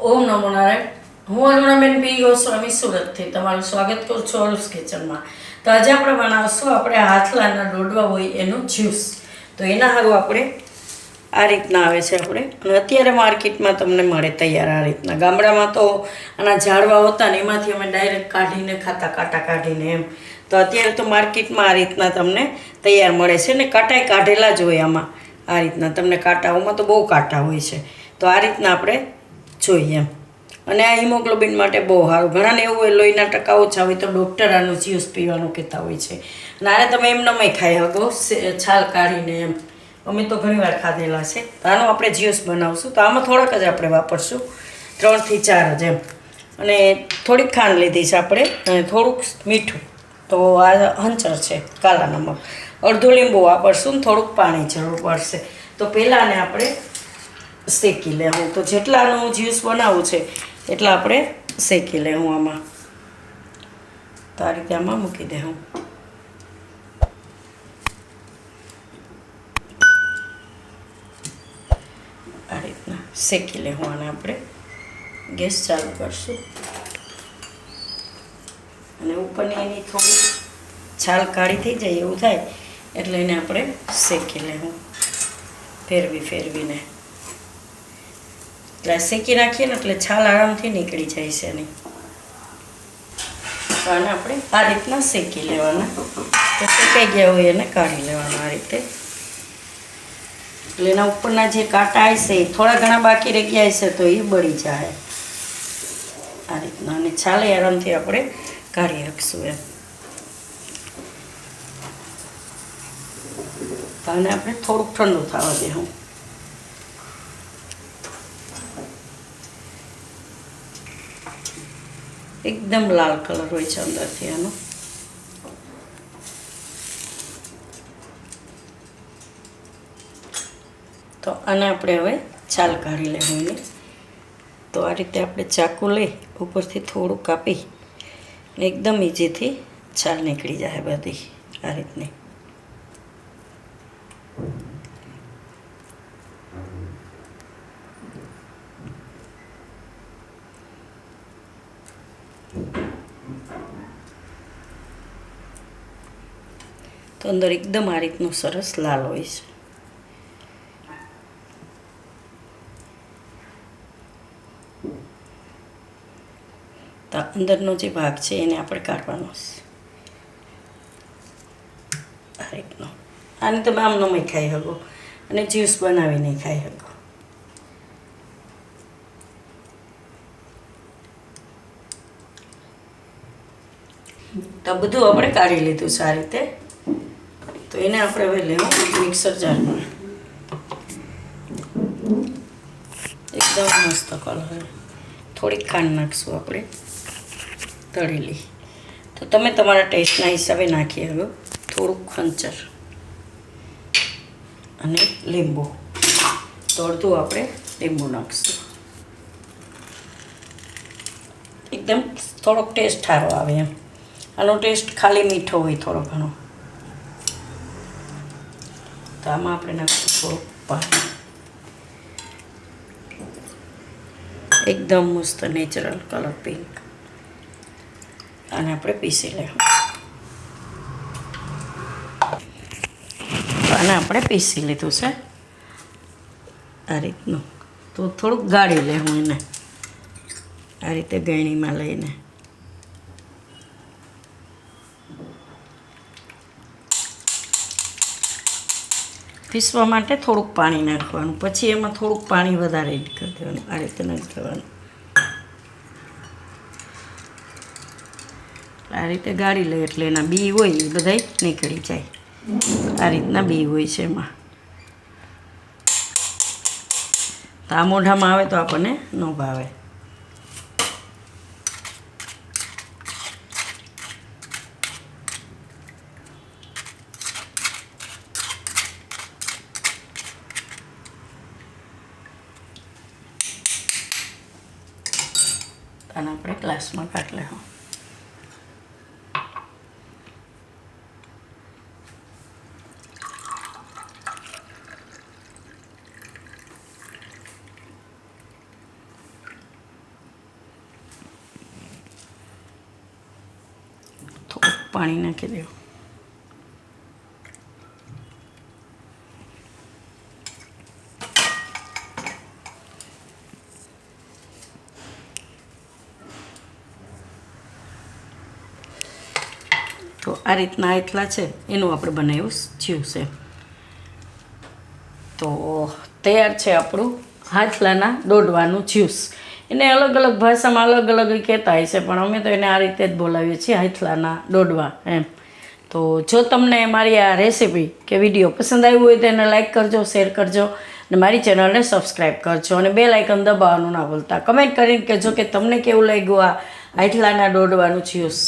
ઓમ નમો નારાયણ. હું અરુણાબેન પી ગોસ્વામી સુરતથી. તમારું સ્વાગત કરું છું અરુસ કિચનમાં તો આજે આપણે બનાવશું આપણે હાથલાના ડોડવા હોય એનું જ્યુસ. તો એના સારું આપણે આ રીતના આવે છે આપણે. અને અત્યારે માર્કેટમાં તમને મળે તૈયાર આ રીતના. ગામડામાં તો આના ઝાડવા હોતા ને એમાંથી અમે ડાયરેક્ટ કાઢીને ખાતા, કાંટા કાઢીને એમ. તો અત્યારે તો માર્કેટમાં આ રીતના તમને તૈયાર મળે છે ને કાંટાય કાઢેલા જ હોય આમાં. આ રીતના. તમને કાંટાઓમાં તો બહુ કાંટા હોય છે. તો આ રીતના આપણે જોઈએ અને આ હિમોગ્લોબિન માટે બહુ સારું. ઘણાને એવું હોય, લોહીના ટકા ઓછા હોય તો ડૉક્ટર આનું જ્યુસ પીવાનું કહેતા હોય છે. અને આને તમે નમય ખાઈ શકો છાલ કાઢીને એમ. અમે તો ઘણીવાર ખાધેલા છે. તો આનું આપણે જ્યુસ બનાવશું. તો આમાં થોડાક જ આપણે વાપરશું. ત્રણથી ચાર જ એમ. અને થોડીક ખાંડ લીધી છે આપણે, અને થોડુંક મીઠું. તો આ હંચર છે, કાલા નમક. અડધું લીંબુ વાપરશું ને થોડુંક પાણી જરૂર પડશે. તો પહેલાંને આપણે શેકી લેવું તો જેટલાનું જ્યુસ બનાવવું છે, એટલા આપણે શેકી લેવું આમાં. તો આ રીતે આમાં મૂકી દેવું આ રીતના શેકી લેવું આને આપણે. ગેસ ચાલુ કરશું. અને ઉપરની એની થોડી છાલ કાળી થઈ જાય એવું થાય, એટલે એને આપણે શેકી લેવું ફેરવી, ફેરવીને. એટલે શેકી નાખીએ ને એટલે છાલ આરામથી નીકળી જાય છે એની. અને આપણે આ રીતના શેકી લેવાના. તો શેકાઈ ગયા હોય એને કાઢી લેવાના આ રીતે. એટલે એના ઉપરના જે કાંટા હશે એ થોડા ઘણા બાકી રહી ગયા હશે તો એ બળી જાય. આ રીતના અને છાલે આરામથી આપણે કાઢી રાખીશું એમ. અને આપણે થોડુંક ઠંડુ થવા દેવું. એકદમ લાલ કલર હોય છે અંદરથી આનો તો આને આપણે હવે છાલ કાઢી લેવાની તો આ રીતે આપણે ચાકુ લઈ ઉપરથી થોડું કાપી એકદમ ઇઝીથી છાલ નીકળી જાય બધી આ રીતની તો અંદર એકદમ આ રીતનું સરસ લાલ હોય છે. અંદરનો જે ભાગ છે એને આપણે કાઢવાનો છે. આ રીતનો. આને તમે આમનો ખાઈ શકો અને જ્યુસ બનાવીને ખાઈ શકો. તો બધું આપણે કાઢી લીધું સારી રીતે. તો એને આપણે હવે લેવું મિક્સર જારમાં. એકદમ મસ્ત કલર થોડીક ખાંડ નાખશું આપણે. તળેલી. તો તમે તમારા ટેસ્ટના હિસાબે નાખી હવે થોડુંક ખંચર અને લીંબુ. તો આપણે લીંબુ નાખશું. એકદમ થોડોક ટેસ્ટ સારો આવે એમ. આનો ટેસ્ટ ખાલી મીઠો હોય થોડો ઘણો. તો આમાં આપણે નાખીશું થોડુંક પાણી. એકદમ મસ્ત નેચરલ કલર પિંક અને આપણે પીસી લેવું આને આપણે પીસી લીધું છે. આ રીતનું. તો થોડુંક ગાળી લેવું એને. આ રીતે ગળણીમાં લઈને. પીસવા માટે થોડુંક પાણી નાખવાનું. પછી એમાં થોડુંક પાણી વધારે એડ કરી દેવાનું. આ રીતે નાખી દેવાનું આ રીતે ગાળી લે એટલે એના બી હોય એ બધાય નીકળી જાય. આ રીતના બી હોય છે એમાં. તો આ મોઢામાં આવે તો આપણને ન ભાવે. અને આપણે ગ્લાસમાં કાઢ લે થોડુંક પાણી નાખી દેવું તો આ રીતના એટલા છે, એનું આપણે બનાવ્યું જ્યુસ છે. તો તૈયાર છે આપણું હાથલાના દોડવાનું જ્યુસ. એને અલગ અલગ ભાષામાં અલગ અલગ કહેતા હોય છે, પણ અમે તો એને આ રીતે જ બોલાવીએ છીએ, હાથલાના દોડવા એમ. તો જો તમને મારી આ રેસીપી કે વીડિયો પસંદ આવ્યું હોય તો એને લાઇક કરજો, શેર કરજો અને મારી ચેનલને સબસ્ક્રાઈબ કરજો, અને બે લાઇકન દબાવવાનું ના ભૂલતા. કમેન્ટ કરીને કહેજો કે તમને કેવું લાગ્યું આ હાથલાના દોડવાનું જ્યુસ.